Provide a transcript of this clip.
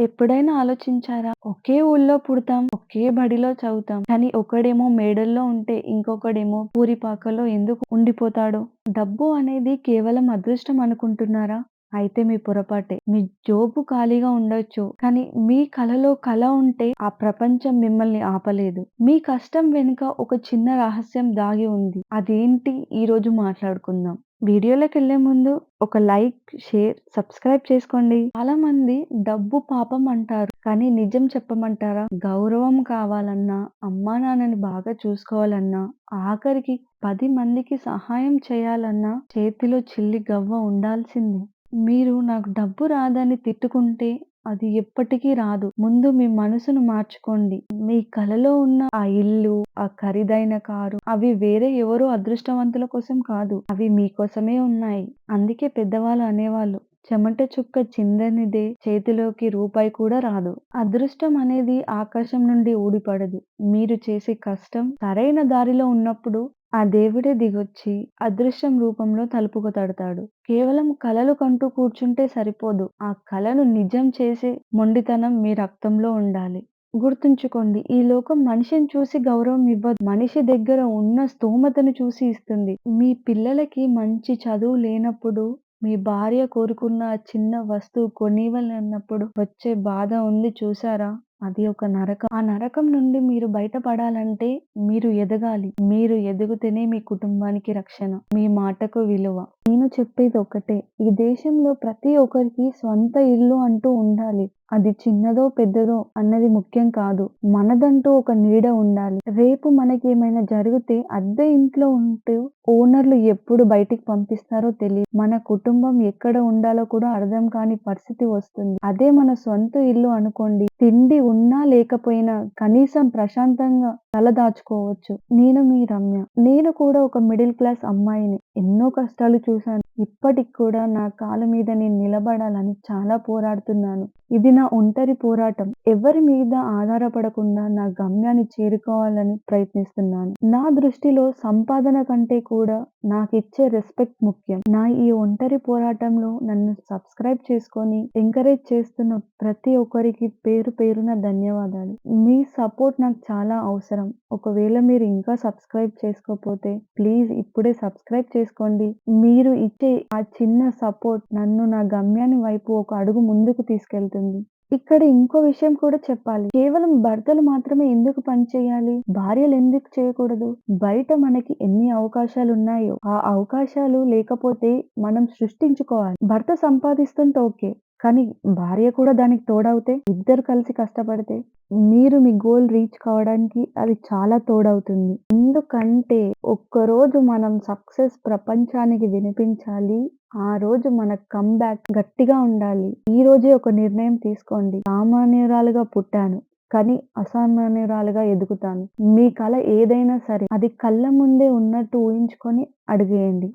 ఎప్పుడైనా ఆలోచించారా? ఒకే ఊళ్ళో పుడతాం, ఒకే బడిలో చదువుతాం. కానీ ఒకడేమో మేడల్లో ఉంటే, ఇంకొకడేమో పూరిపాకలో ఎందుకు ఉండిపోతాడో? డబ్బు అనేది కేవలం అదృష్టం అనుకుంటున్నారా? అయితే మీ పొరపాటే. మీ జోబు ఖాళీగా ఉండొచ్చు. కానీ మీ కలలో కళ ఉంటే ఆ ప్రపంచం మిమ్మల్ని ఆపలేదు. మీ కష్టం వెనుక ఒక చిన్న రహస్యం దాగి ఉంది. అదేంటి ఈరోజు మాట్లాడుకుందాం. వీడియోలోకి వెళ్ళే ముందు ఒక లైక్, షేర్, సబ్స్క్రైబ్ చేసుకోండి. చాలా మంది డబ్బు పాపం అంటారు. కానీ నిజం చెప్పమంటారా? గౌరవం కావాలన్నా, అమ్మా నాన్నని బాగా చూసుకోవాలన్నా, ఆఖరికి పది మందికి సహాయం చేయాలన్నా చేతిలో చిల్లి గవ్వ ఉండాల్సిందే. మీరు నాకు డబ్బు రాదని తిట్టుకుంటే అది ఎప్పటికీ రాదు. ముందు మీ మనసును మార్చుకోండి. మీ కలలో ఉన్న ఆ ఇల్లు, ఆ ఖరీదైన కారు అవి వేరే ఎవరో అదృష్టవంతుల కోసం కాదు. అవి మీకోసమే ఉన్నాయి. అందుకే పెద్దవాళ్ళు అనేవాళ్ళు చెమట చుక్క చిందనిదే చేతిలోకి రూపాయి కూడా రాదు. అదృష్టం అనేది ఆకాశం నుండి ఊడిపడదు. మీరు చేసే కష్టం సరైన దారిలో ఉన్నప్పుడు ఆ దేవుడే దిగొచ్చి అదృశ్యం రూపంలో తలుపుకు తడతాడు. కేవలం కలలు కంటూ కూర్చుంటే సరిపోదు. ఆ కలను నిజం చేసే మొండితనం మీ రక్తంలో ఉండాలి. గుర్తుంచుకోండి ఈ లోకం మనిషిని చూసి గౌరవం ఇవ్వదు. మనిషి దగ్గర ఉన్న స్తోమతను చూసి ఇస్తుంది. మీ పిల్లలకి మంచి చదువు లేనప్పుడు మీ భార్య కోరుకున్న చిన్న వస్తువు కొనివ్వలేనప్పుడు వచ్చే బాధ ఉంది చూసారా? అది ఒక నరకం. ఆ నరకం నుండి మీరు బయటపడాలంటే మీరు ఎదగాలి. మీరు ఎదిగితేనే మీ కుటుంబానికి రక్షణ. మీ మాటకు విలువ. నేను చెప్పేది ఒకటే ఈ దేశంలో ప్రతి ఒక్కరికి స్వంత ఇల్లు అంటూ ఉండాలి. అది చిన్నదో పెద్దదో అన్నది ముఖ్యం కాదు. మనదంటూ ఒక నీడ ఉండాలి. రేపు మనకేమైనా జరిగితే అద్దె ఇంట్లో ఉంటూ ఓనర్లు ఎప్పుడు బయటికి పంపిస్తారో తెలియదు మన కుటుంబం ఎక్కడ ఉండాలో కూడా అర్థం కాని పరిస్థితి వస్తుంది. అదే మన సొంత ఇల్లు అనుకోండి తిండి ఉన్నా లేకపోయినా కనీసం ప్రశాంతంగా తల దాచుకోవచ్చు. నేను మీ రమ్య. నేను కూడా ఒక మిడిల్ క్లాస్ అమ్మాయిని ఎన్నో కష్టాలు చూశాను. ఇప్పటికి కూడా నా కాలు మీద నేను నిలబడాలని చాలా పోరాడుతున్నాను. ఇది నా ఒంటరి పోరాటం. ఎవరి మీద ఆధారపడకుండా నా గమ్యాన్ని చేరుకోవాలని ప్రయత్నిస్తున్నాను. నా దృష్టిలో సంపాదన కంటే కూడా నాకు ఇచ్చే రెస్పెక్ట్ ముఖ్యం. నా ఈ ఒంటరి పోరాటంలో నన్ను సబ్స్క్రైబ్ చేసుకొని ఎంకరేజ్ చేస్తున్న ప్రతి ఒక్కరికి పేరు పేరున ధన్యవాదాలు. మీ సపోర్ట్ నాకు చాలా అవసరం. ఒకవేళ మీరు ఇంకా సబ్స్క్రైబ్ చేసుకోకపోతే ప్లీజ్ ఇప్పుడే సబ్స్క్రైబ్ చేసుకోండి. మీరు ఇచ్చే ఆ చిన్న సపోర్ట్ నన్ను నా గమ్యాన్ని వైపు ఒక అడుగు ముందుకు తీసుకెళ్తుంది. ఇక్కడ ఇంకో విషయం కూడా చెప్పాలి. కేవలం భర్తలు మాత్రమే ఎందుకు పని చేయాలి? భార్యలు ఎందుకు చేయకూడదు? బయట మనకి ఎన్ని అవకాశాలు ఉన్నాయో ఆ అవకాశాలు లేకపోతే మనం సృష్టించుకోవాలి. భర్త సంపాదిస్తుంటే ఓకే. కానీ భార్య కూడా దానికి తోడవుతే ఇద్దరు కలిసి కష్టపడితే మీరు మీ గోల్ రీచ్ కావడానికి అది చాలా తోడవుతుంది. ఎందుకంటే ఒక్కరోజు మనం సక్సెస్ ప్రపంచానికి వినిపించాలి. ఆ రోజు మన కమ్‌బ్యాక్ గట్టిగా ఉండాలి. ఈ రోజే ఒక నిర్ణయం తీసుకోండి. సామాన్యురాలుగా పుట్టాను. కానీ అసామాన్యురాలుగా ఎదుగుతాను. మీ కల ఏదైనా సరే అది కళ్ళ ముందే ఉన్నట్టు ఊహించుకొని అడిగేయండి